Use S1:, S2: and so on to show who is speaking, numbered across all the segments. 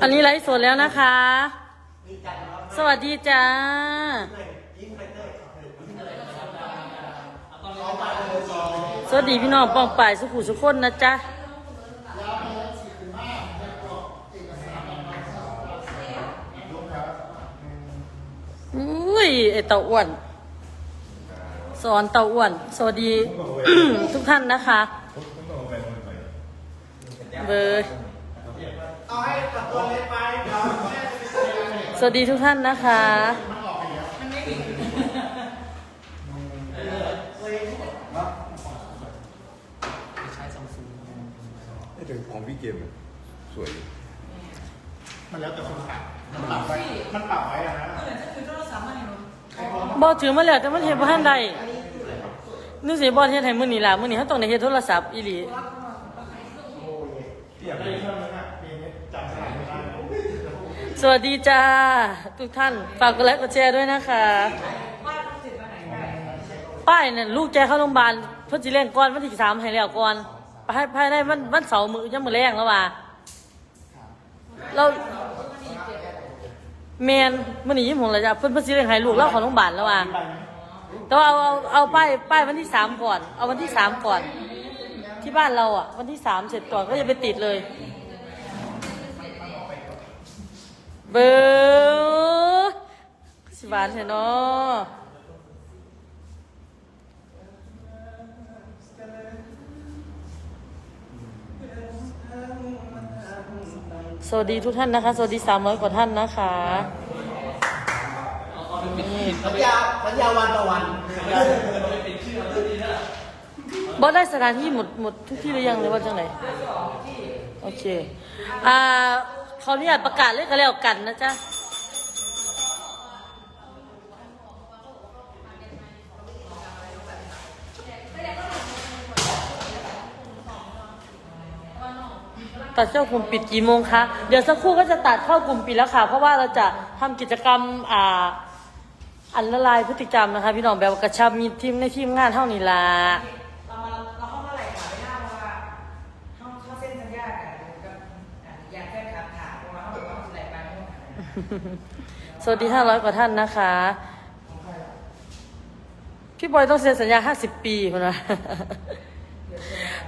S1: อันนี้ไลฟ์สดแล้วนะคะ สวัสดีจ้า สวัสดีพี่น้องปองป่ายสุขุสุขคนนะจ๊ะอุ้ยไอเต่าอ้วน สอนเต่าอ้วน สวัสดี ทุกท่านนะคะ เบอร์
S2: เอาให้กับตัวเล็กไปเดี๋ยวแม่จะไปซื้อ
S1: สวัสดีทุกท่านนะคะ
S3: นี่เป็นของพี่เกมอะสวย
S2: มันแล้วแต่คนขับมันปรับไว้มันปรับไว้อะนะ
S1: บอถือมาแล้วแต่มันเห็นบ่ทันใดนึกสิบอเฮ็ดให้มื้อนี้ล่ะมื้อนี้เฮาต้องได้เฮ็ดโทรศัพท์อีหลี
S2: เปียกเลยเท่านั้นอะปีนี้จำสถานไม่ได้
S1: สวัสดีจ้า ทุกท่าน ฝากกดไลค์กดแชร์ด้วยนะคะ ป้ายน่ะลูกแกเข้าโรงพยาบาลเพิ่นสิเล่นก่อนวันที่3ให้แล้วก่อนไปให้ภายในวันวันเสาร์มือยังมือแรงแล้วว่าเราแมนมื้อนี้ยิ้มหงแล้วจ้ะเพิ่นเพิ่นสิเล่นให้ลูกเราข้าโรงพยาบาลแล้วว่าแต่ว่าเอาเอาเอาป้ายป้ายวันที่สามก่อน เอาวันที่สามก่อน ที่บ้านเราอะ วันที่สามเสร็จก่อนก็จะไปติดเลย เบอร์สิบานเถอะเนาะสวัสดีทุกท่านนะคะ สวัสดีสามร้อยกว่าท่านนะคะนี่
S2: สัญญาสัญญาวันต่อวัน
S1: บอสได้สถานที่หมดหมดทุกที่หรือยังหรือว่าจังไหนโอเค อ่า เขาเนี่ยประกาศเลขกันแล้วกันนะจ๊ะตัดเข้ากลุ่มปิดกี่โมงคะ เดี๋ยวสักครู่ก็จะตัดเข้ากลุ่มปิดแล้วค่ะ เพราะว่าเราจะทำกิจกรรมอ่าอันละลายพฤติกรรมนะคะ พี่น้องแบบกระชับมีทีมในทีมงานเท่านี้ละ
S4: สวั
S1: สดีห้าร้อยกว่าท่านนะคะ พี่บอยต้องเซ็นสัญญาห้าสิบปีคนละ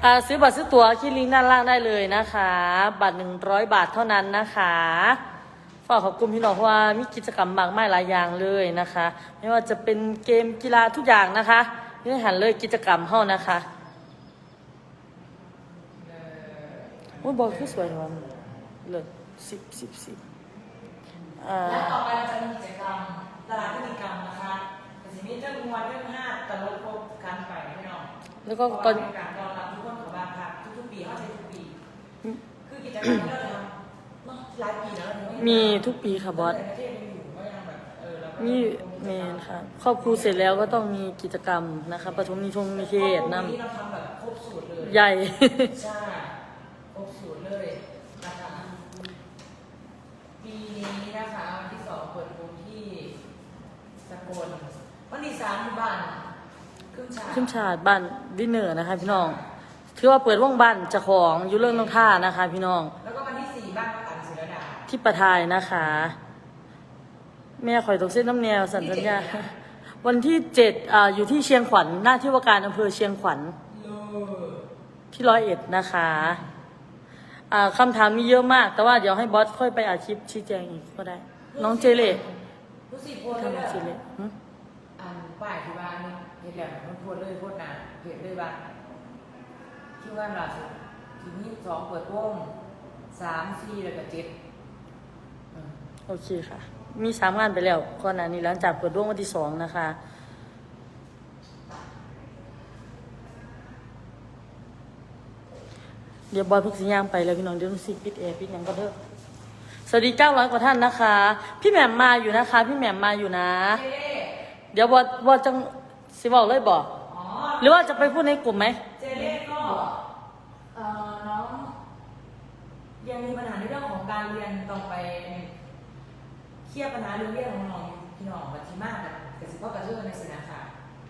S1: อ่าซื้อบัตรซื้อตั๋วที่ลิงก์ด้านล่างได้เลยนะคะ บัตรหนึ่งร้อยบาทเท่านั้นนะคะฝากขอบคุณพี่น้องเพราะว่ามีกิจกรรมมากมายหลายอย่างเลยนะคะ ไม่ว่าจะเป็นเกมกีฬาทุกอย่างนะคะนี่หันเลยกิจกรรมเฮานะคะโอ้ยบอลคือสวยเนะเลิศสิบสิบสิบ
S4: และต่อไปเราจะมีกิจกรรมตลาดพฤติกรรมนะคะแต่สิ่งนี้เรื่องวันเรื่องห้าตลกครบกันไปพี่น้อง
S1: แล้วก็ตอน
S4: เป็นการต้อนรับทุกคนของบ้านพักทุกๆปีเข้าใจทุกปี คือกิจกรรมที่เราทำเนาะหลายปีแล้วเรายังไมี
S1: ทุกปีค่ะบอส
S4: แต่ประเทศยังอยู่ก็ยังแบบเออเราก็
S1: มีเมนค่ะครอบครูเสร็จแล้วก็ต้องมีกิจกรรมนะคะปฐมนิชงนิเทศน
S4: ปีนี้เราทำแบบครบสูตรเลยำ
S1: ใหญ่
S4: ใช่ครบสูตรเลยนะคะ ปีนี้นะคะวันที่สองเปิดวงที่ สกลวันที่สามที่บ้านครึ่งชา
S1: ขึ้นชาติบ้านวินเนอร์นะคะ พี่น้องถือว่าเปิดว่องบ้านเจ้าของอยู่เรื่องน้องท่านะคะ พี่น้อง
S4: แล้วก็วันที่สี่บ้านประกันศิรดา
S1: ที่ประทายนะคะ แม่ข่อยตกเส้นน้ำแนวสัญญา วันที่เจ็ดอ่าอยู่ที่เชียงขวัญหน้าที่ว่าการอำเภอเชียงขวัญ
S4: โล
S1: ที่ร้อยเอ็ดนะคะอ่าคำถามมีเยอะมาก แต่ว่าเดี๋ยวให้บอสค่อยไปอาชีพชี้แจงอีกก็ได้ น้องเจเล่
S4: รู้สิโพสต์
S1: ทำ
S4: เลย
S1: เจเล่หึ
S4: อ่านป้ายที่บ้านนี่เห็นแล้วมันโพสต์เลยโพสต์หนาเห็นเลยว่าที่ว่าล่าสุดทีนี้สองเปิดวงสามสี่แล้วก็เจ็ดอืม
S1: โอเคค่ะ มีสามงานไปแล้วก่อนหน้านี้หลังจากเปิดดวงวันที่สองนะคะ เดี๋ยวบอยพึกสิย่างไปแล้วพี่น้องเดี๋ยวสิปิดแอร์ปิดหยังก็เถอะ สวัสดีเก้าร้อยกว่าท่านนะคะ พี่แหม่มมาอยู่นะคะ พี่แหม่มมาอยู่นะ
S4: เจ๊
S1: เดี๋ยวบอยบอยจังสิบอกเลยบอก
S4: อ๋อ
S1: หรือว่าจะไปพูดในกลุ่มไหม
S4: เจเล่ก็เอ่อน้องยังมีปัญหาในเรื่องของการเรียนต่อไปเครียดปัญหาเรื่องเรียนของน้องพี่น้องวัชิมากกับกสิพ่อกระเทือนในสินะค่ะ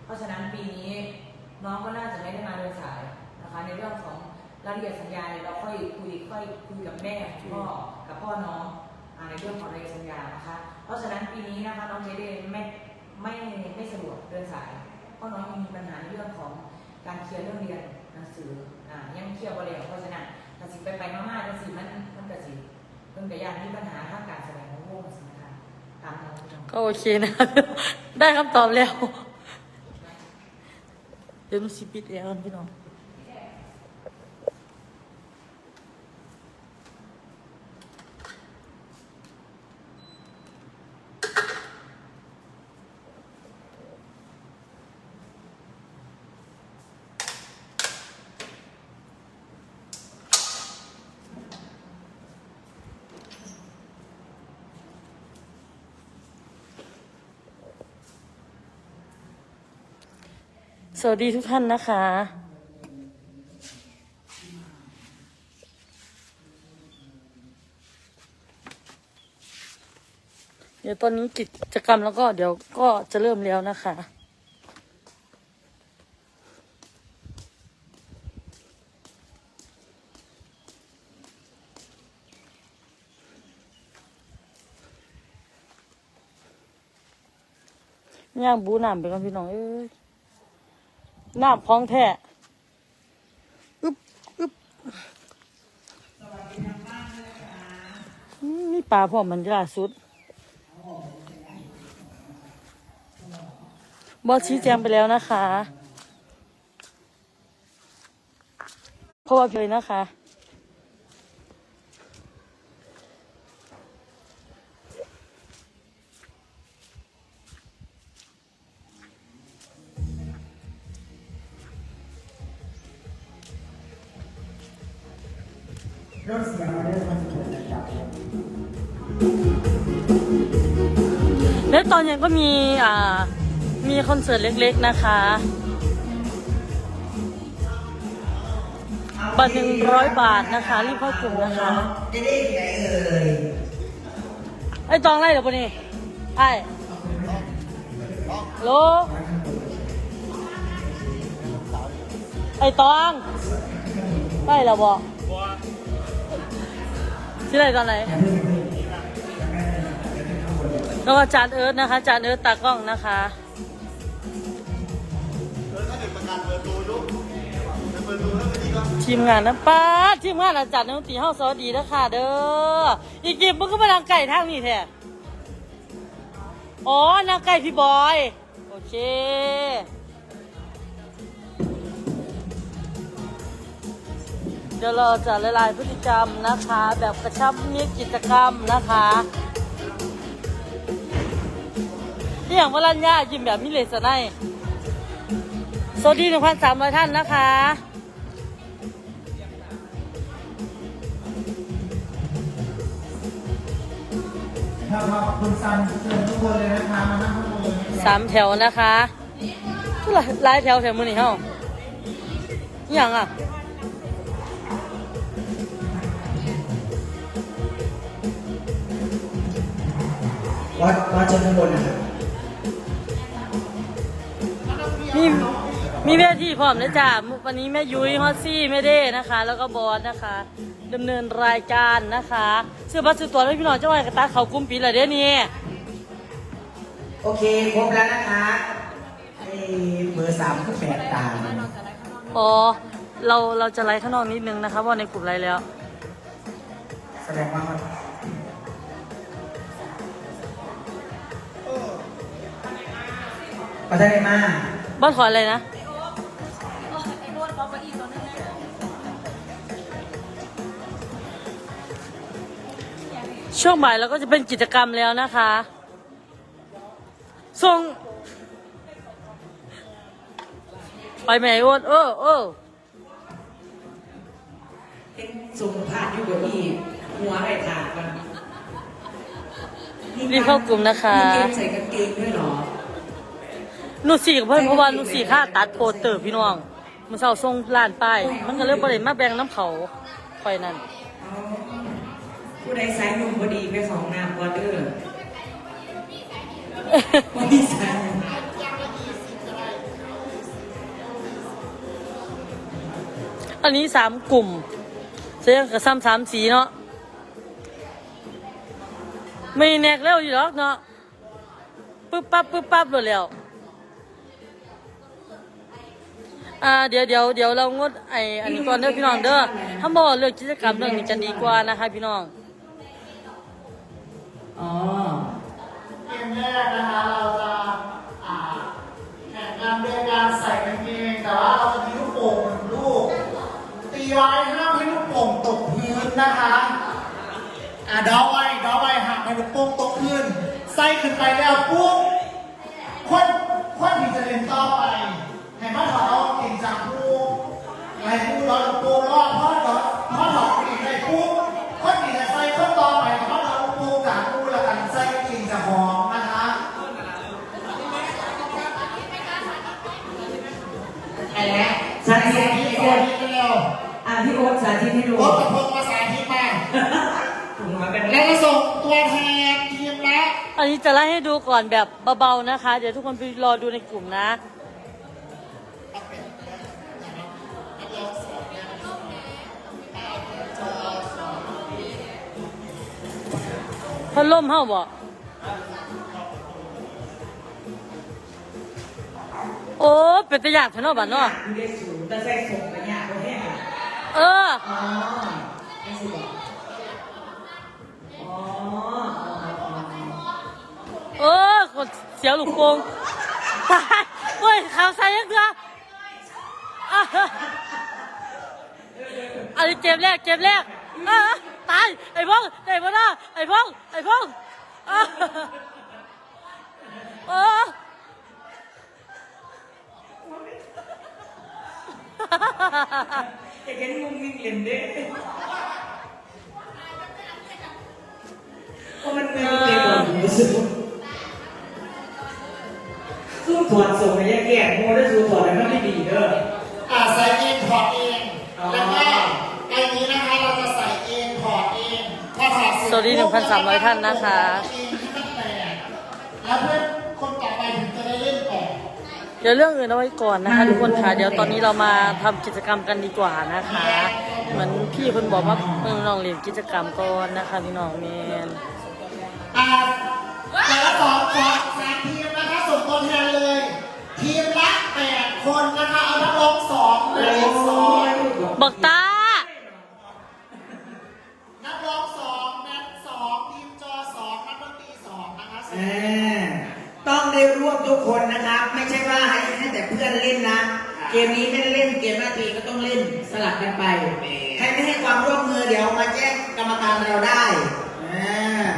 S4: เพราะฉะนั้นปีนี้น้องก็น่าจะไม่ได้มาเดินสายนะคะในเรื่องของ รายละเอียดสัญญาเนี่ยเราค่อยคุยค่อยคุยกับแม่พ่อกับพ่อน้องในเรื่องของรายละเอียดสัญญานะคะ เพราะฉะนั้นปีนี้นะคะน้องเจเดนไม่ไม่ไม่สะดวกเดินสายเพราะน้องยังมีปัญหาเรื่องของการเคลียร์เรื่องเรียนหนังสืออ่ายังเคลียร์บริเวณเพราะฉะนั้นกสิไปไปมากๆจังสิมันมันกสิเพิ่งกระยานมีปัญหาทางการแสดงของวงสินะคะตามน้อง
S1: ก็โอเคนะ ได้คำตอบแล้วเดี๋ยวมันสิปิดแอร์ก่อนพี่น้อง สวัสดีทุกท่านนะคะ เดี๋ยวตอนนี้กิจกรรมแล้วก็เดี๋ยวก็จะเริ่มแล้วนะคะย่างบูน้ำไปก่อนพี่น้องเอ้ย น้ำพองแท้อึบอึบอืมนี่ปลาพ่อมันล่าสุดบอสชี้แจงไปแล้วนะคะเพราะว่าเลยนะคะ อนเย็นก็มีอ่ามีคอนเสิร์ตเล็กๆนะคะบัตรหนึ่งร้อยบาทนะคะ รีบเข้ากลุ่มนะคะ
S5: จะได้ไหนเอ่ย
S1: ไอ้ตองไล่เหรอปะนี่ไอ้โหลไอ้ตองไล่เหรอบอกที่ไรตอนไหน แล้วก็จานเอิร์ธนะคะ จานเอิร์ธตากล้องนะคะทีมงานนะป้าทีมงานอาจารย์ดนตีเฮาสวัสดีนะคะเด้ออีกกิมมึงก็มาทางไก่ทางนี้แท้อ๋อนางไก่พี่บอย โอเคเดี๋ยวเราจะละลายพฤติกรรมนะคะ แบบกระชับมิตรกิจกรรมนะคะ ที่อย่างวรัญญายิ้มแบบมิเลสไนยสวัสดีหนึ่งพันสามร้อยท่านนะคะ
S5: ครับคุณซันเชิญทุกคนเลยนะคะมานั่งข้างบนเลยนะคะ
S1: สามแถวนะคะทุกหลายแถวแถวมือนี่เฮาอหย่างอะ
S5: วัดวัดเชิญข้างบนนะครับ
S1: มีมีเวทีพร้อมนะจ๊ะวันนี้แม่ยุ้ยฮอตซี่แม่เด้นะคะ แล้วก็บอสนะคะดำเนินรายการนะคะซื้อบัตรซื้อตั๋วให้พี่น้องเจ้าไอ้กระตาเขากลุ้มปีละเด้อนี่
S5: โอเคครบแล้วนะคะไอ้เบอร์สามก็แปดตาม
S1: อ๋อเราเราจะไลฟ์ข้างนอกนิดนึงนะคะเพราะในกลุ่มไลฟ์แล้ว
S5: แสดงว่าประเทศมา
S1: บ้านขออะไรนะช่วงบ่ายเราก็จะเป็นกิจกรรมแล้วนะคะส่งไปไหมโอ๊ตเออเออ
S5: เห็นทรงผ่านอยู่กับอีหัวไอ้ขาดกัน
S1: รีบเข้ากลุ่มนะคะ
S5: มีเกมใส่กางเกงด้วยเหรอ
S1: หนูสี่กับเพื่อนเพราะว่าหนูสี่ค่าตัดโพสเตอร์พี่น้องมันเศร้าส่งล้านป้ายมันก็เลยบริมาแบ่งน้ำเขาคอยนั่น
S5: ผู้ใดสายหนุ่มพอดีไปของน้ำวอเตอร์ไม่มีสาย
S1: อันนี้สามกลุ่มเสียงกับซ้ำสามสีเนาะไม่แนกแล้วอยู่หรอกเนาะปึ๊บปั๊บปึ๊บปั๊บเลยแล้ว อ่าเดี๋ยวเดี๋ยวเดี๋ยวเรางดไออันนี้ก่อนเด้อพี่น้องเด้อถ้าบอกเรื่องกิจกรรมเรื่องนี้จะดีกว่านะคะพี่น้อง
S5: อ๋อ
S2: เกมแรกนะคะเราจะอ่าแข่งกันด้วยการใส่กางเกงแต่ว่าเราจะมีลูกโป่งหนึ่งลูกตีไว้ห้ามให้ลูกโป่งตกพื้นนะคะอ่าดอกไว้ดอกไว้หักให้ลูกโป่งตกพื้นใส่ขึ้นไปแล้วปุ๊บคนคนที่จะเล่นต่อไปให้มาถอดเอาเก่งจากผู้ ให้ผู้รอลูกโป่งรอดราะถอดเพราะถอดเก่งได้ปุ๊บคนที่จะใส่คนต่อไปเขาเอาลูกโป่งจากผู้แล้วกันใส่ก่งจากหอมนะคะ
S5: อะไรนะสาธิต
S2: พี่โอ
S5: ดู
S2: นี่เร็ว
S5: อะพี่โอ๊ตสาธิตให้ดู
S2: รถกับพงมาสาธิตมา
S5: ถุงมากัน
S2: แล้วก็ส่งตัวแทนทีมละ
S1: อันนี้จะไล่ให้ดูก่อนแบบเบาๆนะคะ เดี๋ยวทุกคนไปรอดูในกลุ่มนะ พัดลมเฮาบ่โอ้เป็นตะยากเถอะเนาะบัดเนาะ
S5: ดูได้สูงแต่ใส่ส่งไปเนี่ยคนแห้ง
S1: เออ
S5: อ๋อไม่ใช่บอกอ๋อ
S1: เออกดเสียวลูกโป่งตายเฮ้ยข่าวใส่ยังเถอะๆอันนี้เกมแรกเกมแรกอะายไอ้พงไอ้พงนะไอ้พงไอ้พงเออ
S5: ไอ้แกนี่มึงวิ่งเล่นเด้เพราะมันเป็นเกมของหูสึกสู้ถอดส่งไปแยกแยกโมได้สู้ถอดแล้วมันไม่ดีเด้อ
S2: อ่าใส่เองถอดเอง แล้วก็ไอ้นี้นะคะเราจะใส่เองถอดเองพอถอดเสร็จ
S1: ส วัสดี1,300 ท่านนะคะ
S2: เองที่มันแตกแล้วเพื่อนคนต่อไปถึงจะได้เล่นต่อ
S1: เดี๋ยวเรื่องอื่นเอาไว้ก่อนนะคะทุกคนค่ะเดี๋ยวตอนนี้เรามาทำกิจกรรมกันดีกว่านะคะเหมือนพี่เพิ่นบอกว่าเพิ่นลองเรียนกิจกรรมก่อนนะคะพี่น้องเมน
S2: อ่าแต่ละสองสองสามทีมนะคะส่งตัวแทนเลย ทีมละแปดคนนะคะเอานักร้องสองเหลืออีกสอง
S1: บักตา
S2: ทุกค
S5: นนะครับ ไม่ใช่ว่าให้ให้แต่เพื่อนเล่นนะ เกมนี้ไม่ได้เล่นเกมหน้าตีก็ต้องเล่นสลับกันไปใครไม่ให้ความร่วมมือเดี๋ยวมาแจ้งกรรมการเราได้อ่า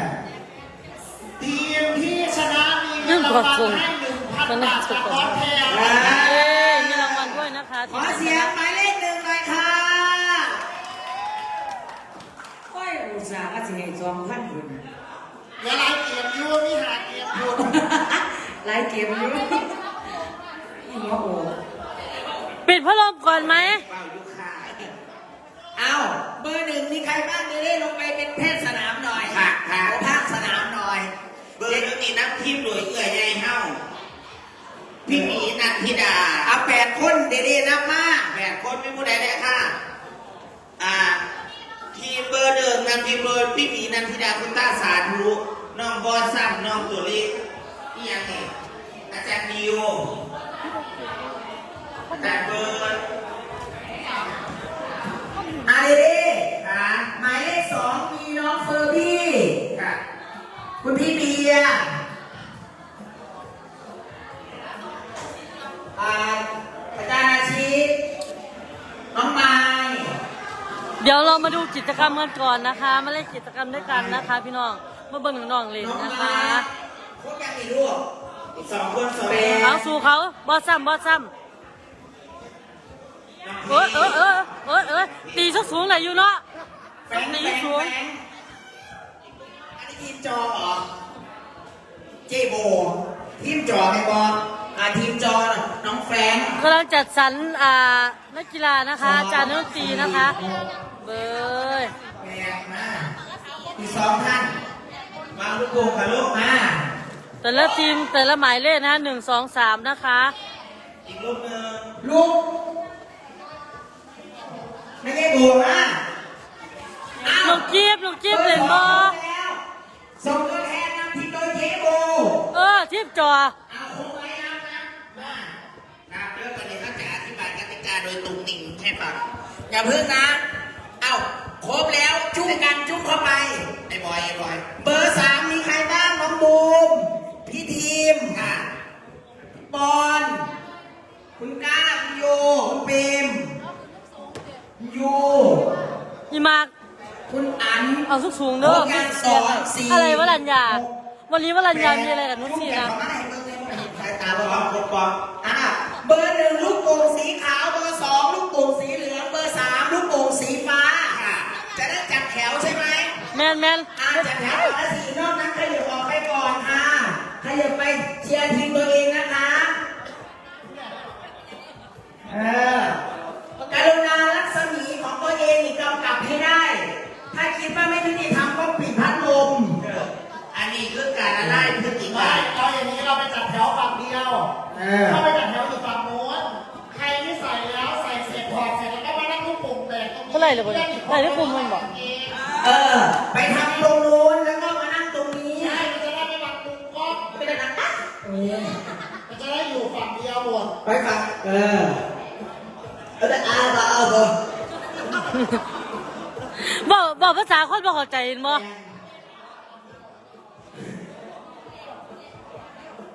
S2: ทีมที่ชนะมีเงินรางวัลให้หนึ่งพันบาทจากกอนแพง
S5: อ่า
S1: เอ้ยมีรางวัลด้วยนะคะ
S5: ขอเสียงหมายเลขหนึ่งหน่อยค่ะโอ้ยอุตส่าห์ว่าสิให้สองพันคน
S2: เวลาเกมยูมีหาเกมพูด
S5: ไล่เกมอยู่อีโมโห
S1: ปิดพัดลมก่อนไหม
S5: เปล่าอยู่ค่ะเอาเบอร์หนึ่งมีใครบ้างจะได้ลงไปเป็นแพทย์สนามหน่อยค่ะค่ะ ภาคสนามหน่อย
S6: เบอร์นึงนี่นับทีมโดยเอื้อยใหญ่เฮาพี่หมีนันทิดา
S5: เอาแปดคนเด็ๆนับมา
S6: แปดคนไม่ผู้ใดเลยค่ะ อ่า ทีมเบอร์หนึ่งนำทีมโดยพี่หมีนันทิดาคุณต้าสาธุน้องบอสซัมน้องตัวเล็ก นี่ยังไงอาจารย์ดิวอาจารย์เบิร์ด
S5: อาเด็
S6: ค่ะ
S5: ๆหมายเลขสองมีน้องเฟอร์บี้
S6: ค่ะ
S5: คุณพี่เบียร์อ่าอาจารย์อาชีพน้องไม้
S1: เดี๋ยวเรามาดูกิจกรรมกันก่อนนะคะ มาเล่นกิจกรรมด้วยกันนะคะ พี่น้อง มาเบิ่งน้องๆเล่น
S5: น้อง
S1: นะ
S5: ไม้
S1: คะ
S5: พวกยังมีลูก
S6: อีกสองคนสอง
S5: แป
S6: คน
S5: ด
S1: เอาสู่เขาบอสซ้ำบอสซ้ำเออเออเออเออเออตีสักสูงไหนอยู่เนาะ
S5: แฟง
S1: ตี
S5: แฟง
S1: สูง
S5: แฟงอันนี้ทีมจอเหรอเจโบทีมจอไม่บอกอ่าทีมจอน้องแฟรงค์
S1: กำลังจัดสรรอ่านักกีฬานะคะอาจารย์นักดนตรีนะคะ เบย
S5: แปดมาอีกสองท่าน
S6: วางลูกโป่งกับลูก
S5: มา
S1: แต่ละทีมแต่ละหมายเลขนะคะหนึ่งสองสามนะคะ
S6: อีกลูกหนึ่ง
S5: ลูกไม่ใช่โบนะอ้าว
S1: ลูกจีบลูกจีบเล่นบอ
S5: ส่งตัวแทนนำทีมโดยเจ๊โบ
S1: เออทีบจอ
S5: เอาคงไว้นำนะมา
S6: นะเรื่องวันนี้เขาจะอธิบายกติกาโดยตรงหนิงให้ฟัง
S5: อย่าพึ่งนะ เอาครบแล้วจุ้มกันจุ้มเข้าไป
S6: ไอ้บอยไอ้บอย
S5: เบอร์สามมีใครบ้างน้องบูม พี่ทีม
S6: ค่ะ
S5: บอลคุณก้าคุณโยคุณเปรมคุณยู
S1: อีมาก
S5: คุณอัน
S1: เอาสุกสูงๆเด้อ
S5: โครงการสองสี่
S1: อะไรวะรัญญา วันนี้วรัญญามีอะไรกับนุชสีนะ
S5: จุ้มกัเข้ามาให้เบอร์เงินไม่เห็นสายตา
S6: ตา
S5: บบอ
S6: อกกครบปอง
S5: อะเบอร์หนึ่งลูกโป่งสีขาวเบอร์สองลูกโป่งสีเหลืองเบอร์สามลูกโป่งสีฟ้า
S6: ค่ะ
S5: จะได้จัดแถวใช่ไหม
S1: แมนแมน
S5: อาจัดแถวก่อนละสี่นอกนั้นขยับออกไปก่อนค่ะ ขยับไปเชียร์ทีมตัวเองนะคะเออกรุณารักษมีของตัวเองนี่กำกับให้ได้ ถ้าคิดว่าไม่ยุติธรรมก็ปิดพัดลม
S6: อันนี้คือการละลายพฤติกร
S2: ไม่
S6: รม
S2: เอาอย่างนี้เราไปจัดแถวฝั่งเดียว
S5: เออ
S2: ถ้าไปจัดแถวอยู่ฝั่งโน้นใครที่ใส่แล้วใส่เสร็จถอดเสร็จแล้วก็มานั่งลูกโป่งแตกตรงนี้
S1: เท่าไหร่เลยบนไหนที่คุมมันบอก
S5: เออ ไปทำตรงนู้นแล้ว
S2: ไป
S5: ฟังเออเออแต่อาบาเอาบอ
S1: บอกบอกภาษาคนบอกเข้าใจเห็นบ่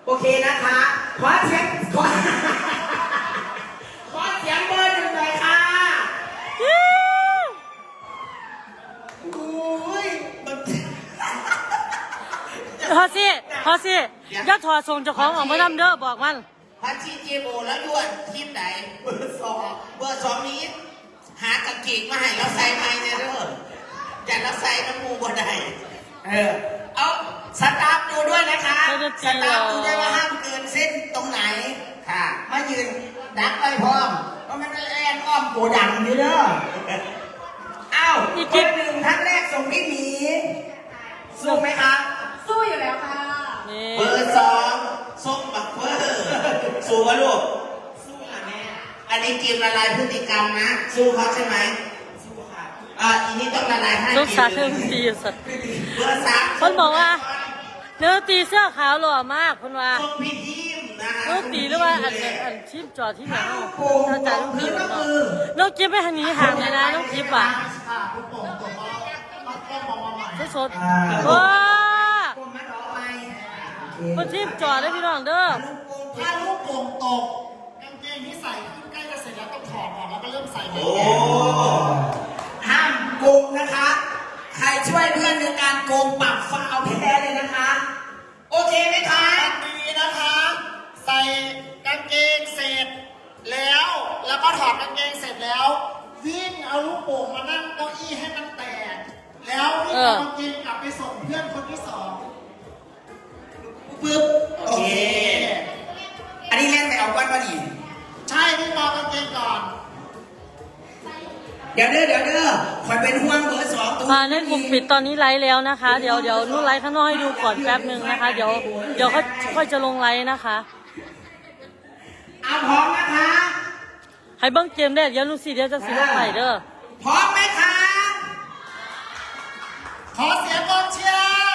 S5: โอเคนะคะ ขอเสียงขอขอเสียงเบอร์หนึ่งหน่อยค่ะอุ้ยมัน
S1: ฮอสิฮอสิอย่าถอดทรงเจ้าของออกมาทำเด้อบอกมัน
S6: พัชชีเจโบแล้วยวนทีมไหนเบอร์สองเบอร์สองนี้ หากางเกงมาให้เราใส่ไหมเนี่ยเด้ออย่าเราใส่น้ำมูบ่ได้
S5: เออเอาสตาฟดูด้วยนะคะ
S1: ไม่ได้
S5: สตาฟดูด้วยว่าห้ามเกินเส้นตรงไหน
S6: ค่ะ
S5: มายืนดักไปพร้อมเพราะมันก็แล่นอ้อมโกดังอยู่เด้ออ้าว
S1: อีก
S5: ค
S1: กิ๊
S5: น
S1: บ
S5: หนึ่งท่านแรกส่งพี่หมีสู้ไหมคะ
S4: สู้อยู่แล้วค่ะ
S1: นี่
S6: เบอร์สองส้มบักเฟอร์ สู้วะลูก
S4: สู้ค่ะแม่
S6: อันนี้เกมละลายพฤติกรรมนะ สู้เขาใช่ไหม
S4: สู้ค่ะ
S6: อ่าอีนี้ต้องละลายให้
S1: สงสารเธอตีสัตว์
S6: เบอร์สาม
S1: คนบอกว่าเนื้อตีเสื้อขาวหล่อมากคนว่า
S6: ส่งพี่ทีมนะคะ
S1: เนื้อตีหรือว่าอันอันอันชิปจอดที่ไหนเนาะ
S5: โป่ง
S1: ถ้าจารย์ต้อง
S5: พื้
S1: คิ
S5: น
S1: ด
S5: ก็
S1: เนาะ
S5: คือ
S1: น้องกิ๊บไปทางนี้ห่างเลยนะน้องกิ๊บอะ
S2: ค่ะลูกโป่งตกมาต้องแก้มองมาใหม่
S1: สดๆว้า
S5: โป่งมาต่อไป
S1: คนชิปจอดได้พี่น้องเด้อ
S2: ถ้าลูกโป่งตกกางเกงที่ใส่ขึ้นใกล้จะเสร็จแล้วต้องถอดออกแล้วก็เริ่มใส่ใหม่
S6: โอ้
S5: ห้ามโกงนะคะ ใครช่วยเพื่อนในการโกงปรับฟาวแพ้เลยนะคะ โอเคไหมคะ
S2: ดีนะคะ ใส่กางเกงเสร็จแล้วแล้วก็ถอดกางเกงเสร็จแล้ววิ่งเอาลูกโป่งมานั่งเก้าอี้ให้มันแตก แล้ววิ่งเอากางเกงกลับไปส่งเพื่อนคนที่สอง
S5: ปึ๊บโอเค อันนี้เล่นไปเอาก้อนมาดิ
S2: ใช่พี่มองกางเกงก่อน
S5: เดี๋ยวเด้อเดี๋ยวเด้อคอยเป็นห่วงเบอร์สองตรง
S1: มาในกลุ่มปิดตอนนี้ไลฟ์แล้วนะคะ เดี๋ยวเดี๋ยวนู่นไลฟ์ข้างนอกให้ดูก่อนแป๊บหนึ่งนะคะ เดี๋ยวเดี๋ยวค่อยค่อยจะลงไลฟ์นะคะ
S5: เอาพร้อมนะคะ
S1: ให้เบิ้งเกมได้เดี๋ยวลูกศิษย์เดี๋ยวจะสิลงไปเด้อ
S5: พร้อมไหมคะ
S2: ขอเสียงกองเชียร์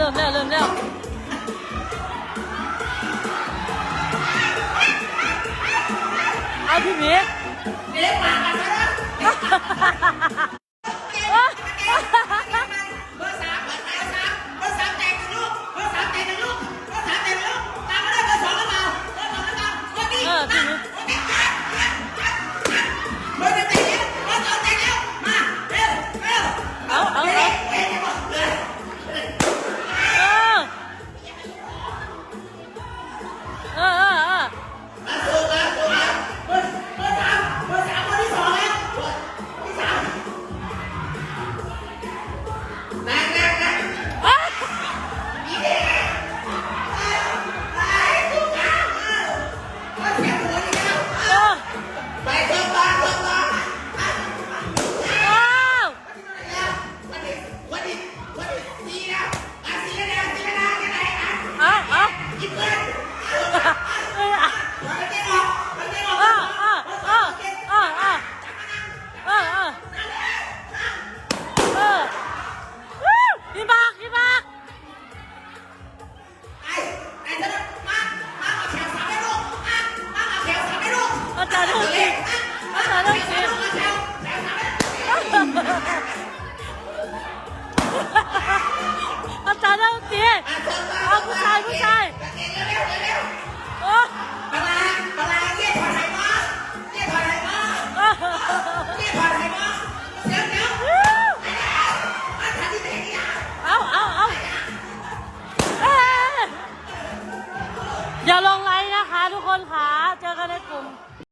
S2: เอา
S1: เริ่มแล้วเริ่มแล้วเอาพี่หมี
S5: เดี๋ยวปากกันซะนะ